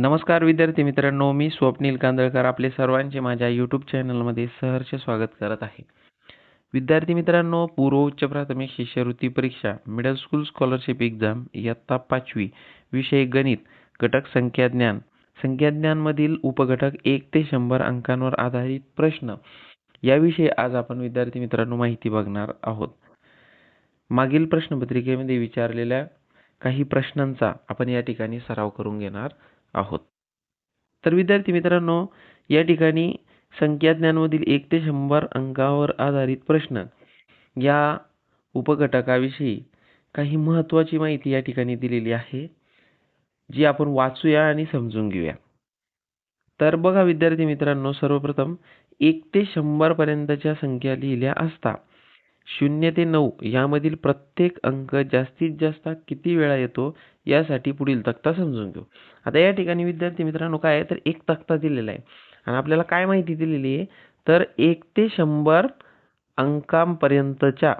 नमस्कार विद्यार्थी मित्रांनो मी स्वप्नील कांदळकर आपले सर्वांचे माझ्या यूट्यूब चॅनलमध्ये सहर्ष स्वागत करत आहे. विद्यार्थी मित्रांनो पूर्व उच्च प्राथमिक शिष्यवृत्ती परीक्षा मिडल स्कूल स्कॉलरशिप एक्झाम इयत्ता पाचवी विषय गणित घटक संख्याज्ञान संख्याज्ञानमधील उपघटक एक ते शंभर अंकांवर आधारित प्रश्न याविषयी आज आपण विद्यार्थी मित्रांनो माहिती बघणार आहोत. मागील प्रश्नपत्रिकेमध्ये विचारलेल्या काही प्रश्नांचा आपण या ठिकाणी सराव करून घेणार. आहोत. तर विद्यार्थी मित्रांनो या ठिकाणी संख्याज्ञानमधील एक ते शंभर अंकावर आधारित प्रश्न. या उपघटकाविषयी काही महत्त्वाची माहिती या ठिकाणी दिलेली आहे जी आपण वाचूया आणि समजून घेऊया. तर बघा विद्यार्थी मित्रांनो सर्वप्रथम एक ते शंभर पर्यंतच्या संख्या लिहिल्या असता शून्य ते नऊ यामधील प्रत्येक अंक जास्तीत जास्त किती वेळा येतो यासाठी पुढील तक्ता समजून घेऊ. आता या ठिकाणी विद्यार्थी मित्रांनो काय आहे? तर एक तक्ता दिलेला आहे. आणि आपल्याला काय माहिती दिलेली आहे? तर एक ते शंभर अंकांपर्यंतच्या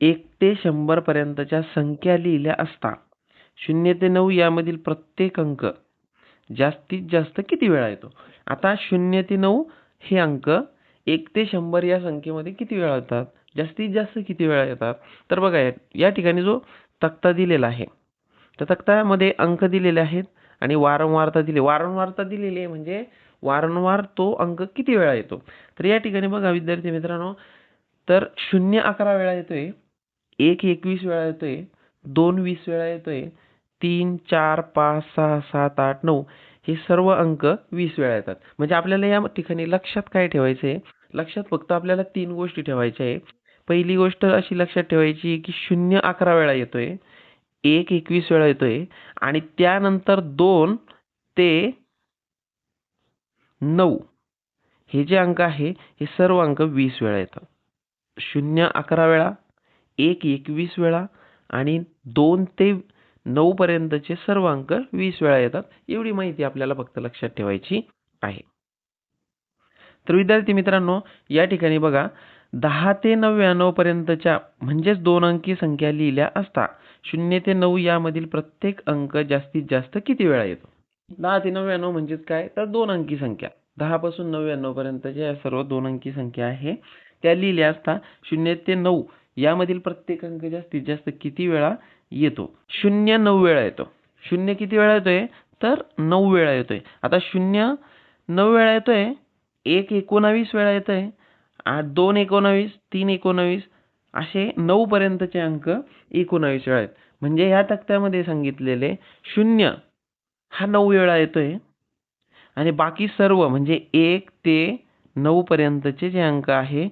एक ते शंभर पर्यंतच्या संख्या लिहिल्या असता शून्य ते नऊ यामधील प्रत्येक अंक जास्तीत जास्त किती वेळा येतो? आता शून्य ते नऊ हे अंक एक ते शंभर या संख्येमध्ये किती वेळा येतात? जास्तीत जास्त किती वेळा येतात? तर बघा या ठिकाणी जो तक्ता दिलेला आहे त्या तक्त्यामध्ये अंक दिलेले आहेत आणि वारंवारता दिली वारंवारता दिलेली आहे म्हणजे वारंवार तो अंक किती वेळा येतो? तर या ठिकाणी बघा विद्यार्थी मित्रांनो तर शून्य अकरा वेळा येतोय एक एकवीस वेळा येतोय दोन वीस वेळा येतोय तीन चार पाच सहा सात आठ नऊ हे सर्व अंक वीस वेळा येतात. म्हणजे आपल्याला या ठिकाणी लक्षात काय ठेवायचं आहे? लक्षात फक्त आपल्याला तीन गोष्टी ठेवायच्या आहे. पहिली गोष्ट अशी लक्षात ठेवायची की शून्य अकरा वेळा येतोय एक एकवीस वेळा येतोय आणि त्यानंतर दोन ते नऊ. हे जे अंक आहे हे सर्व अंक वीस वेळा येतात. शून्य अकरा वेळा एक एकवीस वेळा आणि दोन ते नऊ पर्यंतचे सर्व अंक वीस वेळा येतात. एवढी माहिती आपल्याला फक्त लक्षात ठेवायची आहे. तर विद्यार्थी मित्रांनो या ठिकाणी बघा दहा ते नव्याण्णव पर्यंतच्या म्हणजेच दोन अंकी संख्या लिहिल्या असता शून्य ते नऊ यामधील प्रत्येक अंक जास्तीत जास्त किती वेळा येतो? दहा ते नव्याण्णव म्हणजेच काय? तर दोन अंकी संख्या. दहा पासून नव्याण्णव पर्यंतच्या सर्व दोन अंकी संख्या आहे त्या लिहिल्या असता शून्य ते नऊ यामधील प्रत्येक अंक जास्तीत जास्त किती वेळा येतो? शून्य नऊ वेळा येतो. शून्य किती वेळा येतोय? तर नऊ वेळा येतोय. आता शून्य नऊ वेळा येतोय एक एकोणावीस वेळा येतोय दोन एकोणावीस तीन एकोणावीस असे नऊ पर्यंतचे अंक एकोणावीस वेळा आहेत म्हणजे ह्या तक्त्यामध्ये सांगितलेले शून्य हा नऊ वेळा येतोय. आणि बाकी सर्व म्हणजे एक ते नऊ पर्यंतचे जे अंक आहे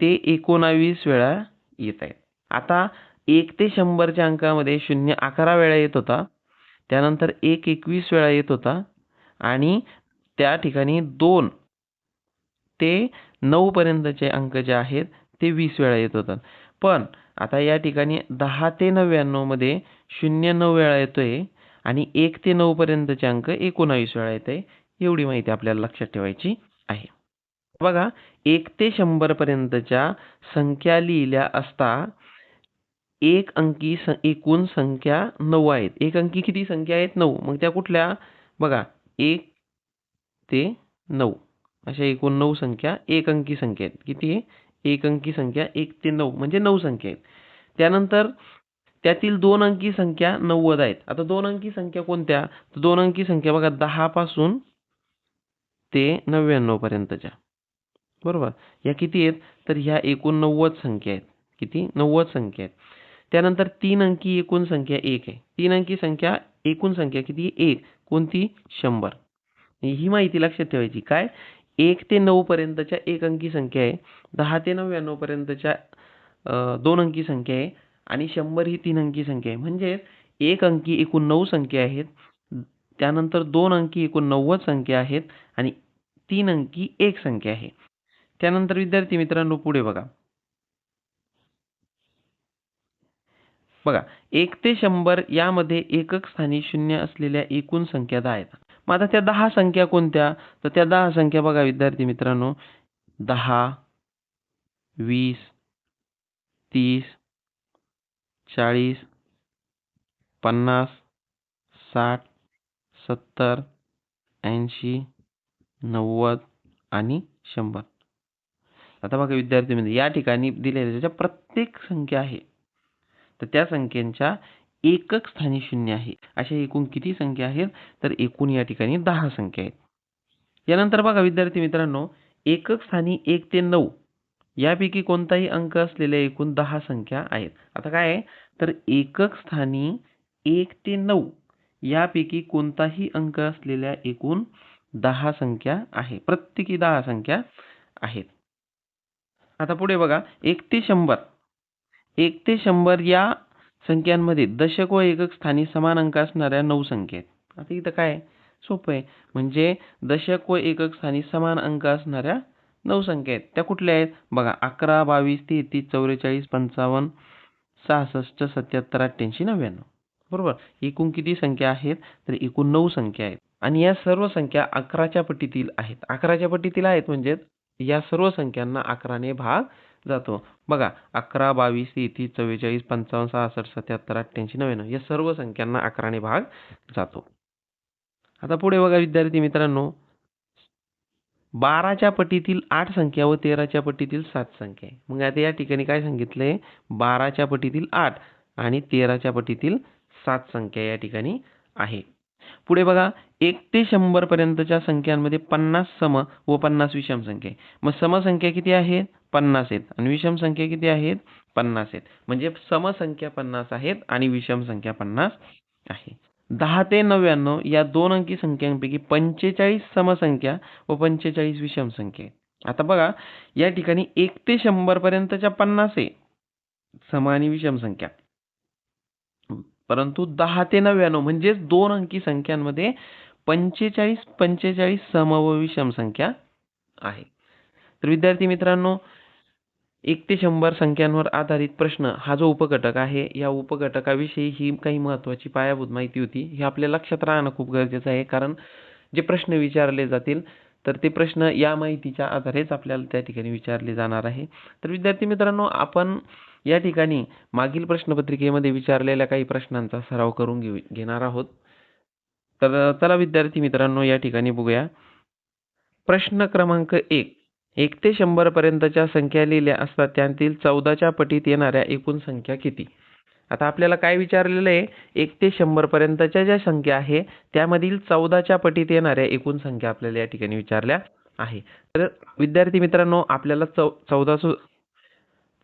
ते एकोणावीस वेळा येत आहेत. आता एक ते शंभरच्या अंकामध्ये शून्य अकरा वेळा येत होता. त्यानंतर एक एकवीस वेळा येत होता. आणि त्या ठिकाणी दोन ते नऊ पर्यंतचे अंक जे आहेत ते वीस वेळा येत होतात. पण आता या ठिकाणी दहा ते नव्याण्णवमध्ये शून्य नऊ वेळा येतोय आणि एक ते नऊ पर्यंतचे अंक एकोणावीस वेळा येत आहे एवढी माहिती आपल्याला लक्षात ठेवायची आहे. बघा एक ते शंभर पर्यंतच्या संख्या लिहिल्या असता एक अंकी एकूण संख्या नऊ आहेत. एक अंकी किती संख्या आहेत? नऊ. मग त्या कुठल्या? बघा एक ते नऊ. अशा एकूण नऊ संख्या एक अंकी संख्या आहेत. किती? आहे एक अंकी संख्या एक ते नऊ म्हणजे नऊ संख्या आहेत. त्यानंतर त्यातील दोन अंकी संख्या नव्वद आहेत. आता दोन अंकी संख्या कोणत्या? दोन अंकी संख्या बघा दहा पासून ते नव्याण्णव पर्यंतच्या. बरोबर? या किती आहेत? तर ह्या एकूण नव्वद संख्या आहेत. किती? नव्वद संख्या आहेत. त्यानंतर तीन अंकी एकूण संख्या एक आहे. तीन अंकी संख्या एकूण संख्या किती? एक. कोणती? शंभर. ही माहिती लक्षात ठेवायची. काय? एक ते नऊ पर्यंतच्या एक अंकी संख्या आहे. दहा ते नव्याण्णव पर्यंतच्या दोन अंकी संख्या आहे. आणि शंभर ही तीन अंकी संख्या आहे. म्हणजे एक अंकी एकूण नऊ संख्या आहेत. त्यानंतर दोन अंकी एकूण नव्वद संख्या आहेत. आणि तीन अंकी एक संख्या आहे. त्यानंतर विद्यार्थी मित्रांनो पुढे बघा. बघा एक ते शंभर यामध्ये एकक स्थानी शून्य असलेल्या एकूण संख्या दहा आहेत. मग आता त्या दहा संख्या कोणत्या? तर त्या दहा संख्या बघा विद्यार्थी मित्रांनो. दहा वीस तीस चाळीस पन्नास साठ सत्तर ऐंशी नव्वद आणि शंभर. आता बघा विद्यार्थी म्हणजे या ठिकाणी दिलेल्या ज्या प्रत्येक संख्या आहे तर त्या संख्येच्या एकक स्थानी शून्य आहे. अशा एकूण किती संख्या आहेत? तर एकूण या ठिकाणी दहा संख्या आहेत. यानंतर बघा विद्यार्थी मित्रांनो एकक स्थानी एक ते नऊ यापैकी कोणताही अंक असलेल्या एकूण दहा संख्या आहेत. आता काय आहे? तर एकक स्थानी एक ते नऊ यापैकी कोणताही अंक असलेल्या एकूण दहा संख्या आहे. प्रत्येकी दहा संख्या आहेत. आता पुढे बघा एक ते शंभर. एक ते शंभर या संख्यांमध्ये दशक व एकक स्थानी समान अंक असणाऱ्या नऊ संख्या आहेत आता इथं काय सोपं आहे. म्हणजे दशक व एकक स्थानी समान अंक असणाऱ्या नऊ संख्या आहेत त्या कुठल्या आहेत? बघा अकरा बावीस तेहतीस चौवेचाळीस पंचावन्न सहासष्ट सत्याहत्तर अठ्ठ्याऐंशी नव्याण्णव. बरोबर? एकूण किती संख्या आहेत? तर एकूण नऊ संख्या आहेत. आणि या सर्व संख्या अकराच्या पटीतील आहेत. अकराच्या पटीतील आहेत म्हणजे या सर्व संख्यांना अकराने भाग जातो. बघा अकरा बावीस तेहतीस चव्वेचाळीस पंचावन्न सहासष्ट सत्याहत्तर अठ्ठ्याऐंशी नव्याण्णव या सर्व संख्यांना अकराने भाग जातो. आता पुढे बघा विद्यार्थी मित्रांनो बाराच्या पटीतील आठ संख्या व तेराच्या पटीतील सात संख्या आहे. मग आता या ठिकाणी काय सांगितलंय? बाराच्या पटीतील आठ आणि तेराच्या पटीतील सात संख्या या ठिकाणी आहे. पुढे बघा एक ते शंभर पर्यंतच्या संख्यांमध्ये पन्नास सम व पन्नास विषम संख्या आहे. मग समसंख्या किती आहेत पन्नास आहेत. आणि विषम संख्या किती आहेत? पन्नास आहेत. म्हणजे समसंख्या पन्नास आहेत आणि विषम संख्या पन्नास आहे. दहा ते नव्याण्णव या दोन अंकी संख्यांपैकी पंचेचाळीस समसंख्या व पंचेचाळीस विषम संख्या आता बघा या ठिकाणी एक ते शंभर पर्यंतच्या पन्नास आहे. सम आणि विषम संख्या. परंतु दहा ते नव्याण्णव म्हणजेच दोन अंकी संख्यांमध्ये पंचेचाळीस पंचेचाळीस सम व विषम संख्या आहे. तर विद्यार्थी मित्रांनो एक ते शंभर संख्यांवर आधारित प्रश्न हा जो उपघटक आहे या उपघटकाविषयी ही काही महत्वाची पायाभूत माहिती होती. हे आपल्या लक्षात राहणं खूप गरजेचं आहे कारण जे प्रश्न विचारले जातील तर ते प्रश्न या माहितीच्या आधारेच आपल्याला त्या ठिकाणी विचारले जाणार आहे. तर विद्यार्थी मित्रांनो आपण या ठिकाणी मागील प्रश्नपत्रिकेमध्ये विचारलेल्या काही प्रश्नांचा सराव करून घेऊ घेणार आहोत. तर चला विद्यार्थी मित्रांनो या ठिकाणी बघूया. प्रश्न क्रमांक एक. एक ते शंभर पर्यंतच्या संख्या लिहिल्या असतात. त्यातील चौदाच्या पटीत येणाऱ्या एकूण संख्या किती? आता आपल्याला काय विचारलेलं आहे? एक ते शंभर पर्यंतच्या ज्या संख्या आहे त्यामधील चौदाच्या पटीत येणाऱ्या एकूण संख्या आपल्याला या ठिकाणी विचारल्या आहे. तर विद्यार्थी मित्रांनो आपल्याला चौ चौदा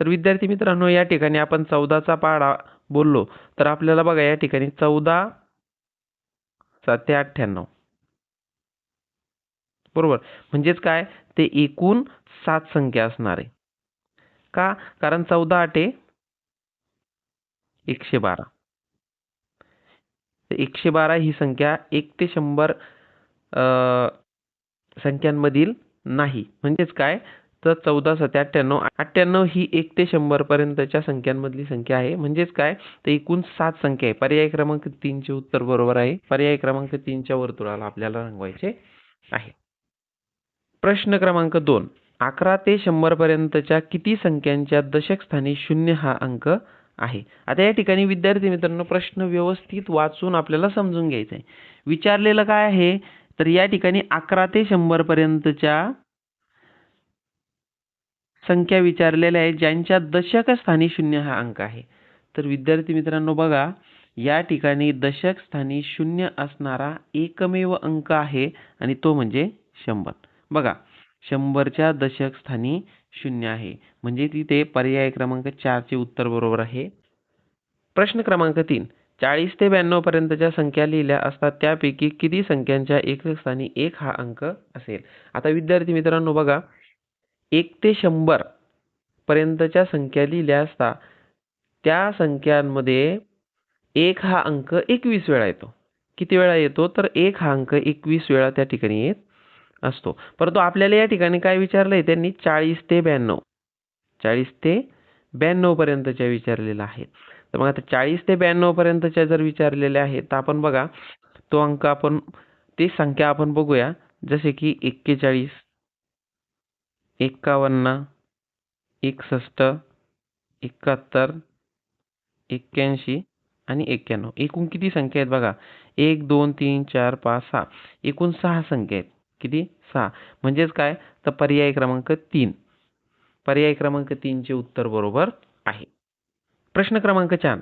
तर विद्यार्थी मित्रांनो या ठिकाणी आपण चौदाचा पाडा बोललो तर आपल्याला बघा या ठिकाणी चौदा साते अठ्ठ्याण्णव बरोबर? म्हणजेच काय? ते एकूण सात संख्या असणार आहे. का? कारण चौदा आठे एकशे बारा. एकशे बारा ही संख्या एक ते शंभर संख्यांमधील नाही. म्हणजेच काय? तर चौदा सत्या अठ्ठ्याण्णव अठ्ठ्याण्णव ही एक ते शंभर पर्यंतच्या संख्यांमधली संख्या आहे. म्हणजेच काय? तर एकूण सात संख्या आहे. पर्याय क्रमांक तीनचे उत्तर बरोबर आहे. पर्याय क्रमांक तीनच्या वर्तुळाला आपल्याला रंगवायचे आहे. प्रश्न क्रमांक दोन. अकरा ते शंभर पर्यंतच्या किती संख्यांच्या दशक स्थानी शून्य हा अंक आहे? आता या ठिकाणी विद्यार्थी मित्रांनो प्रश्न व्यवस्थित वाचून आपल्याला समजून घ्यायचा आहे विचारलेलं काय आहे? तर या ठिकाणी अकरा ते शंभर पर्यंतच्या संख्या विचारलेल्या आहेत ज्यांच्या दशक स्थानी शून्य हा अंक आहे. तर विद्यार्थी मित्रांनो बघा या ठिकाणी दशक स्थानी शून्य असणारा एकमेव अंक आहे आणि तो म्हणजे शंभर. बघा शंभरच्या दशक स्थानी शून्य आहे. म्हणजे तिथे पर्याय क्रमांक चारचे उत्तर बरोबर आहे. प्रश्न क्रमांक तीन. चाळीस ते ब्याण्णव पर्यंतच्या संख्या लिहिल्या असतात. त्यापैकी किती संख्यांच्या एक स्थानी एक हा अंक असेल? आता विद्यार्थी मित्रांनो बघा. एक ते शंभर पर्यंतच्या संख्या लिहिल्या असता त्या संख्यांमध्ये एक हा अंक एकवीस वेळा येतो. किती वेळा येतो? तर एक हा अंक एकवीस वेळा त्या ठिकाणी येत असतो. परंतु आपल्याला या ठिकाणी काय विचारलंय? त्यांनी चाळीस ते ब्याण्णव. चाळीस ते ब्याण्णव पर्यंतच्या विचारलेला आहे. तर मग आता चाळीस ते ब्याण्णव पर्यंतच्या जर विचारलेल्या आहेत तर आपण बघा तो अंक आपण ती संख्या आपण बघूया. जसे की एक्केचाळीस एक्कावन्न एकसष्ट एकाहत्तर एक्क्याऐंशी आणि एक्क्याण्णव. एकूण किती संख्या आहेत बघा? एक दोन तीन चार पाच सहा. एकूण सहा संख्या आहेत. किती? सहा. म्हणजेच काय? तर पर्याय क्रमांक तीन. पर्याय क्रमांक तीनचे उत्तर बरोबर आहे. प्रश्न क्रमांक चार.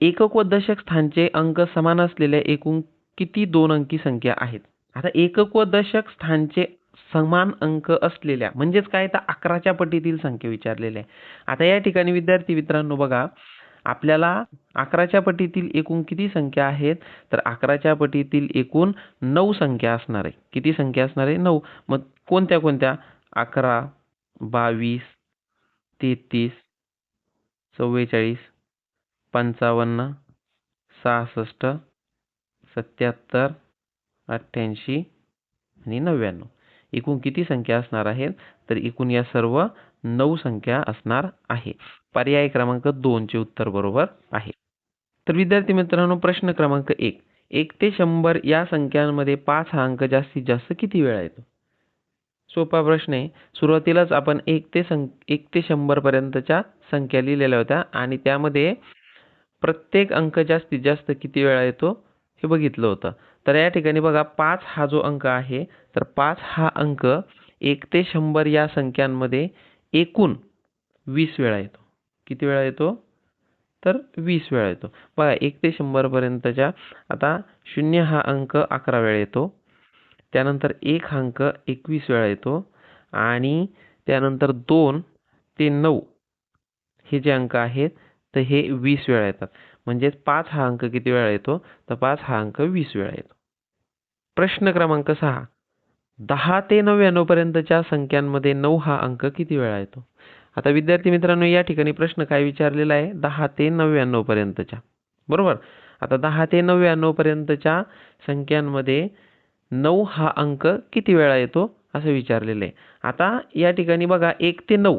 एकक व दशक स्थानचे अंक समान असलेल्या एकूण किती दोन अंकी संख्या आहेत? आता एकक व दशक स्थानचे समान अंक असलेल्या म्हणजेच काय? तर अकराच्या पटीतील संख्या विचारलेल्या आहे. आता या ठिकाणी विद्यार्थी मित्रांनो बघा आपल्याला अकराच्या पटीतील एकूण किती संख्या आहेत? तर अकराच्या पटीतील एकूण नऊ संख्या असणार आहे. किती संख्या असणार आहे? नऊ. मग कोणत्या कोणत्या? अकरा बावीस तेहतीस चव्वेचाळीस पंचावन्न सहासष्ट सत्याहत्तर अठ्ठ्याऐंशी आणि नव्याण्णव. एकूण किती संख्या असणार आहेत? तर एकूण या सर्व नऊ संख्या असणार आहे पर्याय क्रमांक दोनचे उत्तर बरोबर आहे. तर विद्यार्थी मित्रांनो प्रश्न क्रमांक एक. एक ते शंभर या संख्यांमध्ये पाच हा अंक जास्तीत जास्त किती वेळा येतो? सोपा प्रश्न आहे. सुरुवातीलाच आपण एक ते सं एक ते शंभर पर्यंतच्या संख्या लिहिलेल्या होत्या आणि त्यामध्ये प्रत्येक अंक जास्तीत जास्त किती वेळा येतो हे बघितलं होतं. तर या ठिकाणी बघा पाच हा जो अंक आहे तर पाच हा अंक एक ते शंभर या संख्यांमध्ये एकूण वीस वेळा येतो. किती वेळा येतो? तर वीस वेळा येतो. बघा एक ते शंभरपर्यंतच्या आता शून्य हा अंक अकरा वेळा येतो. त्यानंतर एक हा अंक एकवीस वेळा येतो. आणि त्यानंतर दोन ते नऊ हे जे अंक आहेत तर हे वीस वेळा येतात. म्हणजेच पाच हा अंक किती वेळा येतो? तर पाच हा अंक वीस वेळा येतो. प्रश्न क्रमांक सहा. दहा ते नव्याण्णव पर्यंतच्या संख्यांमध्ये नऊ हा अंक किती वेळा येतो? आता विद्यार्थी मित्रांनो या ठिकाणी प्रश्न काय विचारलेला आहे? दहा ते नव्याण्णव पर्यंतच्या. बरोबर? आता दहा ते नव्याण्णव पर्यंतच्या संख्यांमध्ये नऊ हा अंक किती वेळा येतो? असं विचारलेलं आहे. आता या ठिकाणी बघा एक ते नऊ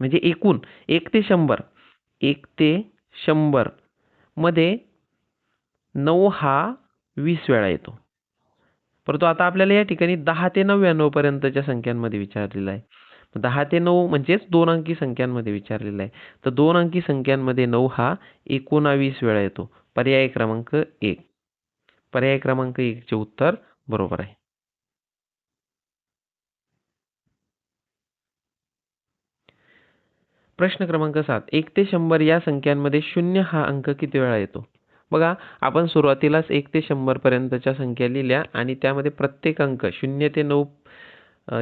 म्हणजे एकूण एक ते शंभर. एक ते शंभरमध्ये नऊ हा वीस वेळा येतो. परंतु आता आपल्याला या ठिकाणी दहा ते नव्याण्णव पर्यंतच्या संख्यांमध्ये विचारलेलं आहे. दहा ते नऊ म्हणजेच दोन अंकी संख्यांमध्ये विचारलेलं आहे. तर दोन अंकी संख्यांमध्ये नऊ हा एकोणावीस वेळा येतो. पर्याय क्रमांक एक. पर्याय क्रमांक एकचे उत्तर बरोबर आहे. प्रश्न क्रमांक सात. एक ते शंभर या संख्यांमध्ये शून्य हा अंक किती वेळा येतो? बघा आपण सुरुवातीलाच एक ते शंभर पर्यंतच्या संख्या लिहिल्या आणि त्यामध्ये प्रत्येक अंक शून्य ते नऊ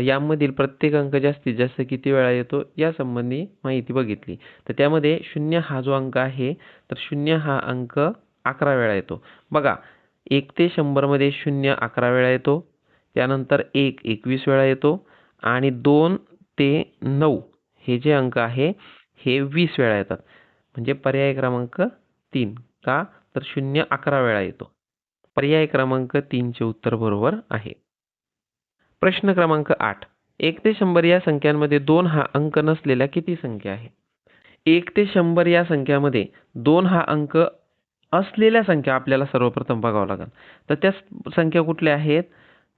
यामधील प्रत्येक अंक जास्तीत जास्त किती वेळा येतो यासंबंधी माहिती बघितली. तर त्यामध्ये शून्य हा जो अंक आहे तर शून्य हा अंक अकरा वेळा येतो. बघा एक ते शंभरमध्ये शून्य अकरा वेळा येतो त्यानंतर एक एकवीस वेळा येतो आणि दोन ते नऊ हे जे अंक आहे हे वीस वेळा येतात. म्हणजे पर्याय क्रमांक तीन का? तर शून्य अकरा वेळा येतो. पर्याय क्रमांक तीनचे उत्तर बरोबर आहे. प्रश्न क्रमांक आठ. एक ते शंभर या संख्यांमध्ये दोन हा अंक नसलेल्या किती संख्या आहे? एक ते शंभर या संख्यामध्ये दोन हा अंक असलेल्या संख्या आपल्याला सर्वप्रथम बघावं लागेल. तर त्या संख्या कुठल्या आहेत?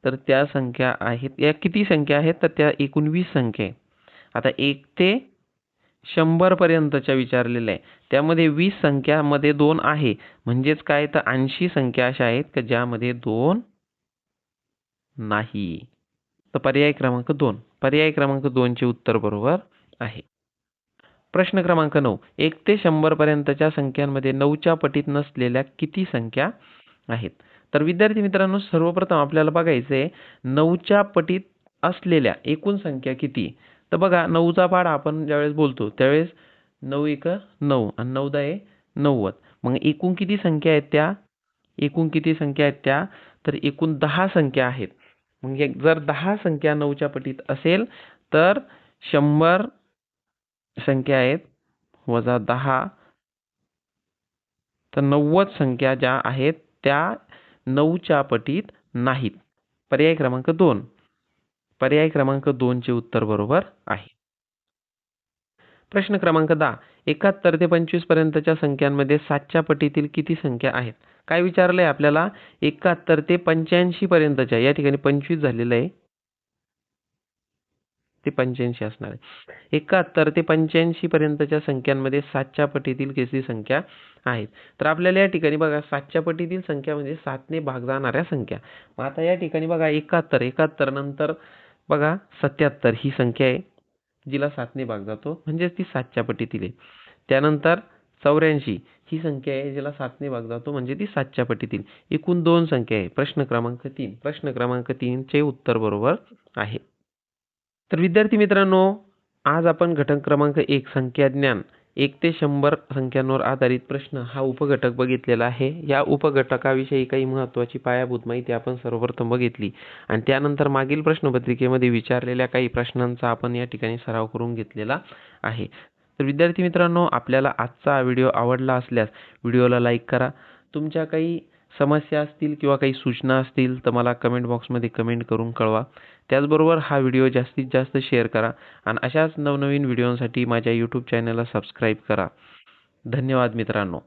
तर त्या संख्या आहेत या किती संख्या आहेत? तर त्या एकूण वीस संख्या आहे आता एक ते शंभरपर्यंतच्या विचारलेल्या आहे. त्यामध्ये वीस संख्यामध्ये दोन आहे. म्हणजेच काय? तर ऐंशी संख्या अशा आहेत का ज्यामध्ये दोन नाही? तर पर्याय क्रमांक दोन. पर्याय क्रमांक दोनचे उत्तर बरोबर आहे. प्रश्न क्रमांक नऊ. एक ते शंभर पर्यंतच्या संख्यांमध्ये नऊच्या पटीत नसलेल्या किती संख्या आहेत? तर विद्यार्थी मित्रांनो सर्वप्रथम आपल्याला बघायचं आहे नऊच्या पटीत असलेल्या एकूण संख्या किती? तर बघा नऊचा पाढा आपण ज्यावेळेस बोलतो त्यावेळेस नऊ एक नऊ आणि नऊदा आहे नव्वद. मग एकूण किती संख्या आहेत त्या? एकूण किती संख्या आहेत त्या? तर एकूण दहा संख्या आहेत. मग जर दहा संख्या नऊच्या पटीत असेल तर शंभर संख्या आहेत वजा दहा. तर नव्वद संख्या ज्या आहेत त्या नऊच्या पटीत नाहीत. पर्याय क्रमांक दोन. पर्याय क्रमांक दोनचे उत्तर बरोबर आहे. प्रश्न क्रमांक दहा. एकाहत्तर ते पंचवीस पर्यंतच्या संख्यांमध्ये सातच्या पटीतील किती संख्या आहेत? काय विचारलंय आपल्याला? एकाहत्तर ते पंच्याऐंशी पर्यंतच्या या ठिकाणी पंचवीस झालेलं आहे. ते पंच्याऐंशी असणार आहे. एकाहत्तर ते पंच्याऐंशी पर्यंतच्या संख्यांमध्ये सातच्या पटीतील किती संख्या आहेत? तर आपल्याला या ठिकाणी बघा सातच्या पटीतील संख्या म्हणजे सातने भाग जाणाऱ्या संख्या. मग आता या ठिकाणी बघा एकाहत्तर एकाहत्तर नंतर बघा सत्याहत्तर ही संख्या आहे. जिला सातने भाग जातो म्हणजेच ती सातच्या पटीतील आहे. त्यानंतर चौऱ्याऐंशी ही संख्या आहे जिला सातने भाग जातो म्हणजे ती सातच्या पटीतील. एकूण दोन संख्या आहे प्रश्न क्रमांक तीन. प्रश्न क्रमांक तीनचे उत्तर बरोबर आहे. तर विद्यार्थी मित्रांनो आज आपण घटक क्रमांक एक संख्या ज्ञान एक ते शंभर संख्यांवर आधारित प्रश्न हा उपघटक बघितलेला आहे. या उपघटकाविषयी काही महत्त्वाची पायाभूत माहिती आपण सर्वप्रथम बघितली आणि त्यानंतर मागील प्रश्नपत्रिकेमध्ये विचारलेल्या काही प्रश्नांचा आपण या ठिकाणी सराव करून घेतलेला आहे. तर विद्यार्थी मित्रांनो आपल्याला आजचा व्हिडिओ आवडला असल्यास व्हिडिओला लाईक करा. तुमच्या काही समस्या असतील किंवा काही सूचना असतील तर मला कमेंट बॉक्समध्ये कमेंट करून कळवा. त्याचबरोबर हा व्हिडिओ जास्तीत जास्त शेअर करा आणि अशाच नवनवीन व्हिडिओंसाठी माझ्या यूट्यूब चॅनलला सबस्क्राईब करा. धन्यवाद मित्रांनो.